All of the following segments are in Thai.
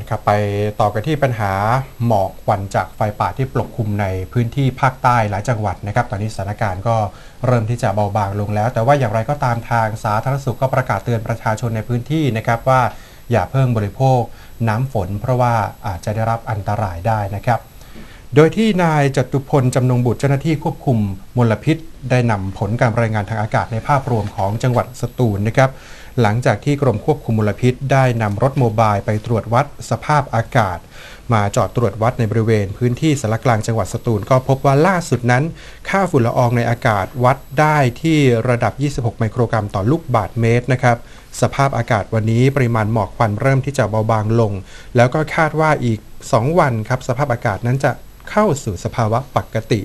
นะครับไปต่อกันที่ปัญหาหมอกควันจากไฟป่าที่ปกคลุมในพื้นที่ภาคใต้หลายจังหวัดนะครับ ตอนนี้สถานการณ์ก็เริ่มที่จะเบาบางลงแล้ว แต่ว่าอย่างไรก็ตามทางสาธารณสุขก็ประกาศเตือนประชาชนในพื้นที่นะครับว่าอย่าเพิ่งบริโภคน้ำฝน เพราะว่าอาจจะได้รับอันตรายได้นะครับ โดยที่นายจตุพลจำนงบุตรเจ้าหน้าที่ควบคุมมลพิษได้นำผลการรายงานทางอากาศในภาพรวมของจังหวัดสตูลนะครับ หลังจากที่กรมควบคุมมลพิษ ได้นำรถโมบายไปตรวจวัดสภาพอากาศ มาจอดตรวจวัดในบริเวณพื้นที่สารกลางจังหวัดสตูล ก็พบว่าล่าสุดนั้น ค่าฝุ่นละอองในอากาศวัดได้ที่ระดับ 26 ไมโครกรัมต่อลูกบาศก์เมตรนะครับสภาพอากาศวันนี้ปริมาณหมอกควันเริ่มที่จะเบาบางลง แล้วก็คาดว่าอีก 2 วันครับสภาพอากาศนั้นจะเข้าสู่สภาวะปกติ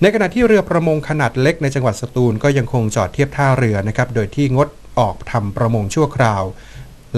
ในขณะที่เรือประมงขนาดเล็กในจังหวัดสตูลก็ยังคงจอดเทียบท่าเรือนะครับ โดยที่งดออกทำประมงชั่วคราว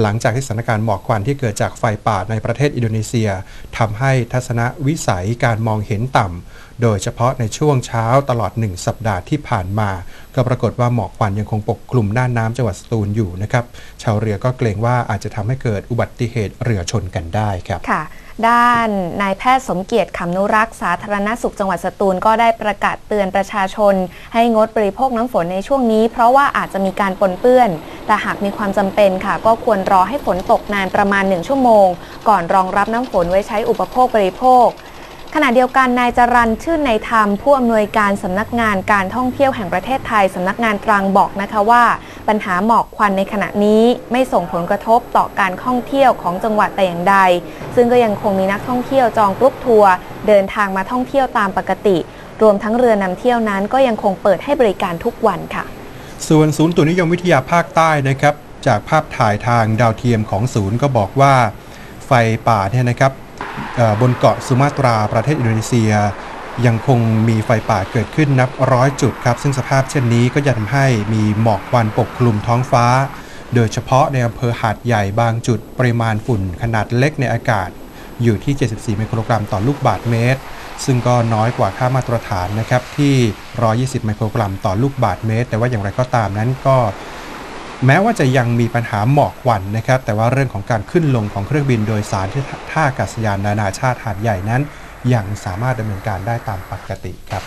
หลังจากที่สถานการณ์หมอกควันที่เกิดจากไฟป่าในประเทศอินโดนีเซียทำให้ทัศนวิสัยการมองเห็นต่ำโดยเฉพาะในช่วงเช้าตลอด 1 สัปดาห์ที่ผ่านมา ก็ปรากฏว่าหมอกควันยังคงปกคลุมน่านน้ำจังหวัดสตูลอยู่นะครับชาวเรือก็เกรงว่าอาจจะทำให้เกิดอุบัติเหตุเรือชนกันได้ครับค่ะด้านนายแพทย์สมเกียรติขำนุรักษ์สาธารณสุขจังหวัดสตูลก็ได้ประกาศเตือนประชาชน ให้งดบริโภคน้ำฝนในช่วงนี้ เพราะว่าอาจจะมีการปนเปื้อน แต่หากมีความจำเป็นค่ะ ก็ควรรอให้ฝนตกนานประมาณ 1 ชั่วโมง ก่อนรองรับน้ำฝนไว้ใช้อุปโภคบริโภคขณะเดียวกันนายจรันชื่นในธรรมผู้อำนวยการสำนักงานการท่องเที่ยวแห่งประเทศไทยสำนักงานตรังบอกนะคะว่า ปัญหาหมอกควันในขณะนี้ไม่ส่งผลกระทบต่อการท่องเที่ยวของจังหวัดแต่อย่างใด ซึ่งก็ยังคงมีนักท่องเที่ยวจองกรุ๊ปทัวร์เดินทางมาท่องเที่ยวตามปกติ รวมทั้งเรือนำเที่ยวนั้นก็ยังคงเปิดให้บริการทุกวันค่ะ ส่วนศูนย์ตุนิยมวิทยาภาคใต้นะครับ จากภาพถ่ายทางดาวเทียมของศูนย์ก็บอกว่า ไฟป่าเนี่ยนะครับบนเกาะสุมาตราประเทศอินโดนีเซีย ยังคงมีไฟป่าเกิดขึ้นนับร้อยจุดครับ ซึ่งสภาพเช่นนี้ก็จะทำให้มีหมอกควันปกคลุมท้องฟ้า โดยเฉพาะในอำเภอหาดใหญ่บางจุด ปริมาณฝุ่นขนาดเล็กในอากาศ อยู่ที่ 74ไมโครกรัมต่อลูกบาศก์เมตร ซึ่งก็น้อยกว่าค่ามาตรฐานนะครับที่ 120 ไมโครกรัมต่อลูกบาทเมตร แต่ว่าอย่างไรก็ตามนั้นก็ แม้ว่าจะยังมีปัญหาหมอกควันนะครับ แต่ว่าเรื่องของการขึ้นลงของเครื่องบินโดยสารที่ท่าอากาศยานนานาชาติหาดใหญ่นั้น ยังสามารถดำเนินการได้ตามปกติครับ